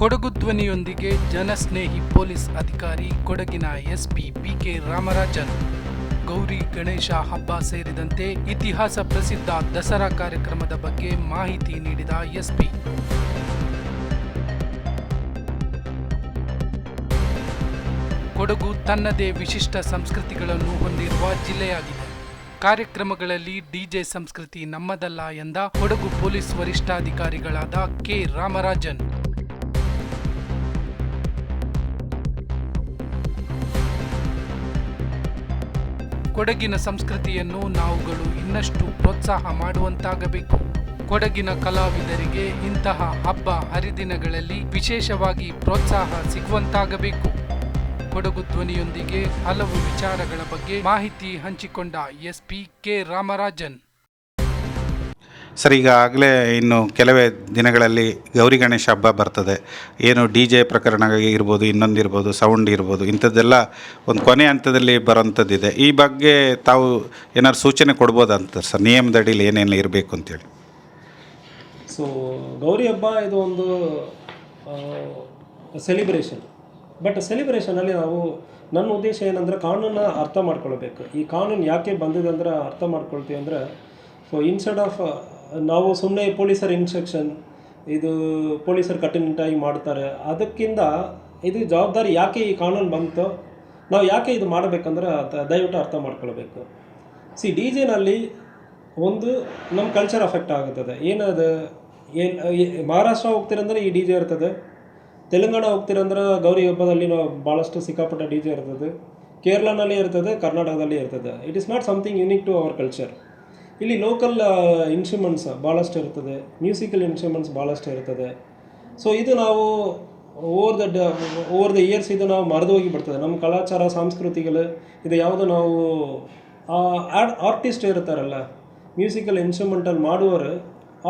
Kodagu ಧ್ವನಿಯೊಂದಿಗೆ ಜನಸ್ನೇಹಿ police ಅಧಿಕಾರಿ ಕೊಡಗಿನ SP BK Ramarajan, Gauri Ganesha ಹಬ್ಬ ಸೇರಿದಂತೆ ಇತಿಹಾಸ ಪ್ರಸಿದ್ಧ ದಸರಾ ಕಾರ್ಯಕ್ರಮದ ಬಗ್ಗೆ ಮಾಹಿತಿ ನೀಡಿದ ಎಸ್ಪಿ. ಕೊಡಗು ತನ್ನದೇ ವಿಶಿಷ್ಟ ಸಂಸ್ಕೃತಿಗಳನ್ನು ಹೊಂದಿರುವ ಜಿಲ್ಲೆಯಾಗಿದೆ. ಕಾರ್ಯಕ್ರಮಗಳಲ್ಲಿ ಡಿಜೆ ಸಂಸ್ಕೃತಿ ನಮ್ಮದಲ್ಲ ಎಂದ ಕೊಡಗು ಪೊಲೀಸ್ ವರಿಷ್ಠಾಧಿಕಾರಿಗಳಾದ ಕೆ ರಾಮರಾಜನ್. ಕೊಡಗಿನ ಸಂಸ್ಕೃತಿಯನ್ನು ನಾವುಗಳು ಇನ್ನಷ್ಟು ಪ್ರೋತ್ಸಾಹ ಮಾಡುವಂತಾಗಬೇಕು. ಕೊಡಗಿನ ಕಲಾವಿದರಿಗೆ ಇಂತಹ ಹಬ್ಬ ಹರಿದಿನಗಳಲ್ಲಿ ವಿಶೇಷವಾಗಿ ಪ್ರೋತ್ಸಾಹ ಸಿಗುವಂತಾಗಬೇಕು. ಕೊಡಗು ಧ್ವನಿಯೊಂದಿಗೆ ಹಲವು ವಿಚಾರಗಳ ಬಗ್ಗೆ ಮಾಹಿತಿ ಹಂಚಿಕೊಂಡ ಎಸ್ಪಿ ಕೆ ರಾಮರಾಜನ್. ಸರ್ ಈಗ ಆಗಲೇ ಇನ್ನು ಕೆಲವೇ ದಿನಗಳಲ್ಲಿ ಗೌರಿ ಗಣೇಶ ಹಬ್ಬ ಬರ್ತದೆ. ಏನು ಡಿ ಜೆ ಪ್ರಕರಣ ಇರ್ಬೋದು, ಇನ್ನೊಂದು ಇರ್ಬೋದು, ಸೌಂಡ್ ಇರ್ಬೋದು, ಇಂಥದ್ದೆಲ್ಲ ಒಂದು ಕೊನೆ ಹಂತದಲ್ಲಿ ಬರೋಂಥದ್ದಿದೆ ಈ ಬಗ್ಗೆ ತಾವು ಏನಾದ್ರು ಸೂಚನೆ ಕೊಡ್ಬೋದಂತ ಸರ್? ನಿಯಮದ ಅಡಿಯಲ್ಲಿ ಏನೇನು ಇರಬೇಕು ಅಂತೇಳಿ. ಸೊ ಗೌರಿ ಹಬ್ಬ ಇದು ಒಂದು ಸೆಲಿಬ್ರೇಷನ್ ಬಟ್ ಸೆಲಿಬ್ರೇಷನಲ್ಲಿ ನಾವು ನನ್ನ ಉದ್ದೇಶ ಏನಂದರೆ ಕಾನೂನನ್ನ ಅರ್ಥ ಮಾಡ್ಕೊಳ್ಬೇಕು. ಈ ಕಾನೂನು ಯಾಕೆ ಬಂದಿದೆ ಅಂದರೆ ಅರ್ಥ ಮಾಡ್ಕೊಳ್ತೀವಿ ಅಂದರೆ ಸೊ ಇನ್ಸ್ಟೆಡ್ ಆಫ್ ನಾವು ಸುಮ್ಮನೆ ಪೊಲೀಸರ ಇನ್ಸ್ಟ್ರಕ್ಷನ್ ಇದು ಪೊಲೀಸರು ಕಟ್ಟುನಿಟ್ಟಾಗಿ ಮಾಡ್ತಾರೆ ಅದಕ್ಕಿಂತ ಇದು ಜವಾಬ್ದಾರಿ ಯಾಕೆ ಈ ಕಾನೂನು ಬಂತು, ನಾವು ಯಾಕೆ ಇದು ಮಾಡಬೇಕಂದ್ರೆ ದಯವಿಟ್ಟು ಅರ್ಥ ಮಾಡ್ಕೊಳ್ಬೇಕು. ಸಿ ಡಿ ಜೆನಲ್ಲಿ ಒಂದು ನಮ್ಮ ಕಲ್ಚರ್ ಅಫೆಕ್ಟ್ ಆಗುತ್ತದೆ. ಏನದು? ಏನು ಮಹಾರಾಷ್ಟ್ರ ಹೋಗ್ತೀರಂದ್ರೆ ಈ ಡಿ ಜೆ ಇರ್ತದೆ. ತೆಲಂಗಾಣ ಹೋಗ್ತೀರಂದ್ರೆ ಗೌರಿ ಹಬ್ಬದಲ್ಲಿ ನಾವು ಭಾಳಷ್ಟು ಸಿಕ್ಕಾಪಟ್ಟೆ ಡಿ ಜೆ ಇರ್ತದೆ. ಕೇರಳನಲ್ಲಿ ಇರ್ತದೆ, ಕರ್ನಾಟಕದಲ್ಲಿ ಇರ್ತದೆ. It is not something unique to our culture ಇಲ್ಲಿ ಲೋಕಲ್ ಇನ್ಸ್ಟ್ರೂಮೆಂಟ್ಸ್ ಭಾಳಷ್ಟು ಇರ್ತದೆ. ಮ್ಯೂಸಿಕಲ್ ಇನ್ಸ್ಟ್ರೂಮೆಂಟ್ಸ್ ಭಾಳಷ್ಟು ಇರ್ತದೆ. ಸೊ ಇದು ನಾವು over the over the years ಇದು ನಾವು ಮರೆದು ಹೋಗಿ ಬರ್ತದೆ ನಮ್ಮ ಕಲಾಚಾರ, ಸಂಸ್ಕೃತಿಗಳು, ಇದು ಯಾವುದು ನಾವು ಆರ್ಟಿಸ್ಟ್ ಇರ್ತಾರಲ್ಲ ಮ್ಯೂಸಿಕಲ್ ಇನ್ಸ್ಟ್ರೂಮೆಂಟಲ್ಲಿ ಮಾಡುವವರು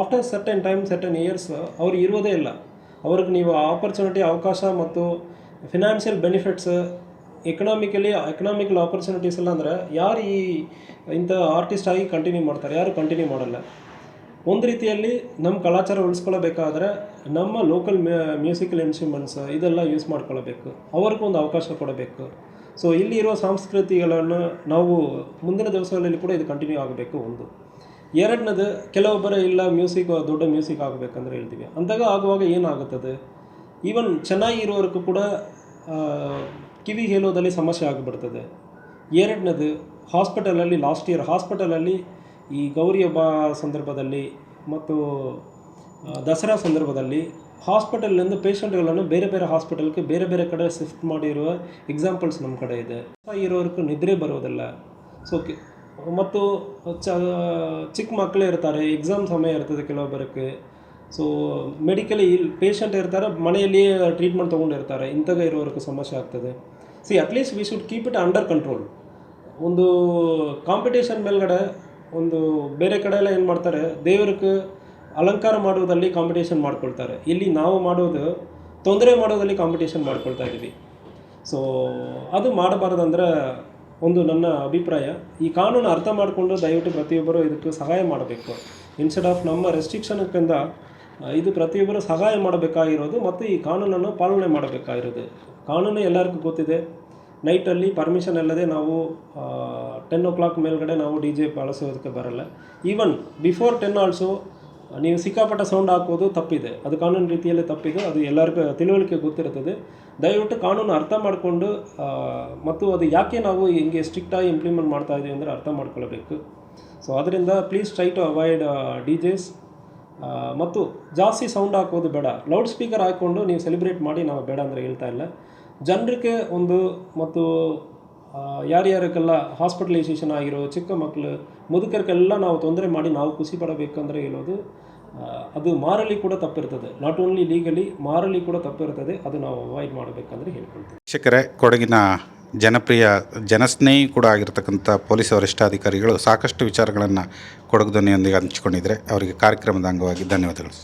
after certain time certain years ಅವ್ರು ಇರೋದೇ ಇಲ್ಲ. ಅವ್ರಿಗೆ ನೀವು ಆಪರ್ಚುನಿಟಿ ಅವಕಾಶ ಮತ್ತು financial benefits economically economical opportunities ಎಲ್ಲ ಅಂದರೆ ಯಾರು ಈ ಇಂಥ ಆರ್ಟಿಸ್ಟ್ ಆಗಿ ಕಂಟಿನ್ಯೂ ಮಾಡ್ತಾರೆ? ಯಾರು ಕಂಟಿನ್ಯೂ ಮಾಡಲ್ಲ? ಒಂದು ರೀತಿಯಲ್ಲಿ ನಮ್ಮ ಕಲಾಚಾರ ಉಳಿಸ್ಕೊಳ್ಬೇಕಾದ್ರೆ ನಮ್ಮ ಲೋಕಲ್ ಮ್ಯೂಸಿಕಲ್ ಇನ್ಸ್ಟ್ರೂಮೆಂಟ್ಸ್ ಇದೆಲ್ಲ ಯೂಸ್ ಮಾಡ್ಕೊಳ್ಬೇಕು. ಅವ್ರಿಗೊಂದು ಅವಕಾಶ ಕೊಡಬೇಕು. ಸೊ ಇಲ್ಲಿರೋ ಸಂಸ್ಕೃತಿಗಳನ್ನು ನಾವು ಮುಂದಿನ ದಿವಸಗಳಲ್ಲಿ ಕೂಡ ಇದು ಕಂಟಿನ್ಯೂ ಆಗಬೇಕು ಒಂದು. ಎರಡನೇದು, ಕೆಲವೊಬ್ಬರ ಇಲ್ಲ ಮ್ಯೂಸಿಕ್ ದೊಡ್ಡ ಮ್ಯೂಸಿಕ್ ಆಗಬೇಕಂದ್ರೆ ಹೇಳ್ತೀವಿ. ಅಂದಾಗ ಆಗುವಾಗ ಏನಾಗುತ್ತದೆ? ಈವನ್ ಚೆನ್ನಾಗಿರೋರ್ಗೂ ಕೂಡ ಕಿವಿ ಹೇಳೋದಲ್ಲಿ ಸಮಸ್ಯೆ ಆಗಿಬಿಡ್ತದೆ. ಎರಡನೇದು, ಹಾಸ್ಪಿಟಲಲ್ಲಿ ಲಾಸ್ಟ್ ಇಯರ್ ಹಾಸ್ಪಿಟಲಲ್ಲಿ ಈ ಗೌರಿ ಹಬ್ಬ ಸಂದರ್ಭದಲ್ಲಿ ಮತ್ತು ದಸರಾ ಸಂದರ್ಭದಲ್ಲಿ ಹಾಸ್ಪಿಟಲ್ನಿಂದ ಪೇಷಂಟ್ಗಳನ್ನು ಬೇರೆ ಬೇರೆ ಹಾಸ್ಪಿಟಲ್ಗೆ ಬೇರೆ ಬೇರೆ ಕಡೆ ಶಿಫ್ಟ್ ಮಾಡಿರುವ ಎಕ್ಸಾಂಪಲ್ಸ್ ನಮ್ಮ ಕಡೆ ಇದೆ. ಇರೋರ್ಗೂ ನಿದ್ರೆ ಬರೋದಿಲ್ಲ. ಸೊ ಮತ್ತು ಚಿಕ್ಕ ಮಕ್ಕಳೇ ಇರ್ತಾರೆ ಎಕ್ಸಾಮ್ ಸಮಯ ಇರ್ತದೆ ಕೆಲವೊಬ್ಬರಿಗೆ. ಸೊ ಮೆಡಿಕಲಿ ಇಲ್ಲಿ ಪೇಷಂಟ್ ಇರ್ತಾರೆ, ಮನೆಯಲ್ಲಿಯೇ ಟ್ರೀಟ್ಮೆಂಟ್ ತೊಗೊಂಡಿರ್ತಾರೆ. ಇಂಥಗ ಇರೋವರೆಗೂ ಸಮಸ್ಯೆ ಆಗ್ತದೆ. See at least we should keep it under control ಒಂದು ಕಾಂಪಿಟೇಷನ್ ಮೇಲ್ಗಡೆ ಒಂದು ಬೇರೆ ಕಡೆ ಎಲ್ಲ ಏನು ಮಾಡ್ತಾರೆ, ದೇವ್ರಿಗೆ ಅಲಂಕಾರ ಮಾಡೋದಲ್ಲಿ ಕಾಂಪಿಟೇಷನ್ ಮಾಡ್ಕೊಳ್ತಾರೆ. ಇಲ್ಲಿ ನಾವು ಮಾಡೋದು ತೊಂದರೆ ಮಾಡೋದಲ್ಲಿ ಕಾಂಪಿಟೇಷನ್ ಮಾಡ್ಕೊಳ್ತಾ ಇದ್ದೀವಿ. ಸೊ ಅದು ಮಾಡಬಾರ್ದಂದ್ರೆ ಒಂದು ನನ್ನ ಅಭಿಪ್ರಾಯ, ಈ ಕಾನೂನು ಅರ್ಥ ಮಾಡಿಕೊಂಡು ದಯವಿಟ್ಟು ಪ್ರತಿಯೊಬ್ಬರು ಇದಕ್ಕೆ ಸಹಾಯ ಮಾಡಬೇಕು. ಇನ್ಸ್ಟೆಡ್ ಆಫ್ ನಮ್ಮ ರೆಸ್ಟ್ರಿಕ್ಷನ್ಕಿಂತ ಇದು ಪ್ರತಿಯೊಬ್ಬರು ಸಹಾಯ ಮಾಡಬೇಕಾಗಿರೋದು ಮತ್ತು ಈ ಕಾನೂನನ್ನು ಪಾಲನೆ ಮಾಡಬೇಕಾಗಿರೋದು. ಕಾನೂನು ಎಲ್ಲರಿಗೂ ಗೊತ್ತಿದೆ. ನೈಟಲ್ಲಿ ಪರ್ಮಿಷನ್ ಇಲ್ಲದೆ ನಾವು ಟೆನ್ ಓ ಕ್ಲಾಕ್ ಮೇಲ್ಗಡೆ ನಾವು ಡಿ ಜೆ ಬಳಸೋದಕ್ಕೆ ಬರಲ್ಲ. ಈವನ್ ಬಿಫೋರ್ ಟೆನ್ ಆಲ್ಸೋ ನೀವು ಸಿಕ್ಕಾಪಟ್ಟ ಸೌಂಡ್ ಹಾಕೋದು ತಪ್ಪಿದೆ. ಅದು ಕಾನೂನು ರೀತಿಯಲ್ಲಿ ತಪ್ಪಿದೆ. ಅದು ಎಲ್ಲರಿಗೂ ತಿಳುವಳಿಕೆ ಗೊತ್ತಿರುತ್ತದೆ. ದಯವಿಟ್ಟು ಕಾನೂನು ಅರ್ಥ ಮಾಡಿಕೊಂಡು ಮತ್ತು ಅದು ಯಾಕೆ ನಾವು ಹಿಂಗೆ ಸ್ಟ್ರಿಕ್ಟಾಗಿ ಇಂಪ್ಲಿಮೆಂಟ್ ಮಾಡ್ತಾ ಇದ್ದೀವಿ ಅಂದರೆ ಅರ್ಥ ಮಾಡ್ಕೊಳ್ಬೇಕು. ಸೊ ಅದರಿಂದ please try to avoid DJs ಮತ್ತು ಜಾಸ್ತಿ ಸೌಂಡ್ ಹಾಕೋದು ಬೇಡ. ಲೌಡ್ ಸ್ಪೀಕರ್ ಹಾಕ್ಕೊಂಡು ನೀವು ಸೆಲೆಬ್ರೇಟ್ ಮಾಡಿ, ನಾವು ಬೇಡ ಅಂದರೆ ಹೇಳ್ತಾ ಇಲ್ಲ. ಜನರಿಗೆ ಒಂದು ಮತ್ತು ಯಾರ್ಯಾರಕ್ಕೆಲ್ಲ ಹಾಸ್ಪಿಟಲೈಸೇಷನ್ ಆಗಿರೋ ಚಿಕ್ಕ ಮಕ್ಕಳು ಮುದುಕರಿಗೆಲ್ಲ ನಾವು ತೊಂದರೆ ಮಾಡಿ ನಾವು ಖುಷಿ ಪಡಬೇಕಂದ್ರೆ ಹೇಳೋದು ಅದು ಮಾರಲಿ ಕೂಡ ತಪ್ಪಿರ್ತದೆ. ನಾಟ್ ಓನ್ಲಿ ಲೀಗಲಿ ಮಾರಲಿ ಕೂಡ ತಪ್ಪಿರ್ತದೆ. ಅದು ನಾವು ಅವಾಯ್ಡ್ ಮಾಡಬೇಕಂದ್ರೆ ಹೇಳ್ಕೊಳ್ತೀವಿ. ಶಿಕ್ಷಕರೇ ಕೊಡಗಿನ ಜನಪ್ರಿಯ ಜನಸ್ನೇಹಿ ಕೂಡ ಆಗಿರತಕ್ಕಂಥ ಪೊಲೀಸ್ ವರಿಷ್ಠಾಧಿಕಾರಿಗಳು ಸಾಕಷ್ಟು ವಿಚಾರಗಳನ್ನು ಕೊಡಗು ಧ್ವನಿಯೊಂದಿಗೆ ಹಂಚಿಕೊಂಡಿದ್ದಾರೆ ಅವರಿಗೆ ಕಾರ್ಯಕ್ರಮದ ಅಂಗವಾಗಿ ಧನ್ಯವಾದಗಳು.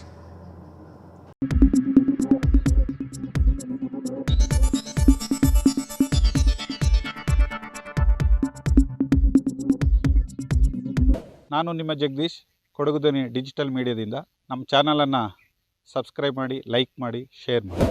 ನಾನು ನಿಮ್ಮ ಜಗದೀಶ್ ಕೊಡಗು ಧ್ವನಿ ಡಿಜಿಟಲ್ ಮೀಡಿಯಾದಿಂದ ನಮ್ಮ ಚಾನಲನ್ನು ಸಬ್ಸ್ಕ್ರೈಬ್ ಮಾಡಿ, ಲೈಕ್ ಮಾಡಿ, ಶೇರ್ ಮಾಡಿ